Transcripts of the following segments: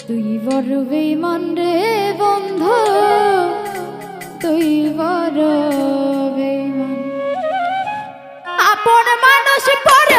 তুই বড় বেমান রে বন্ধু তুই বড় বেমান আপন মানুষ পরে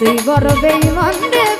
তুই বড় বেইমান রে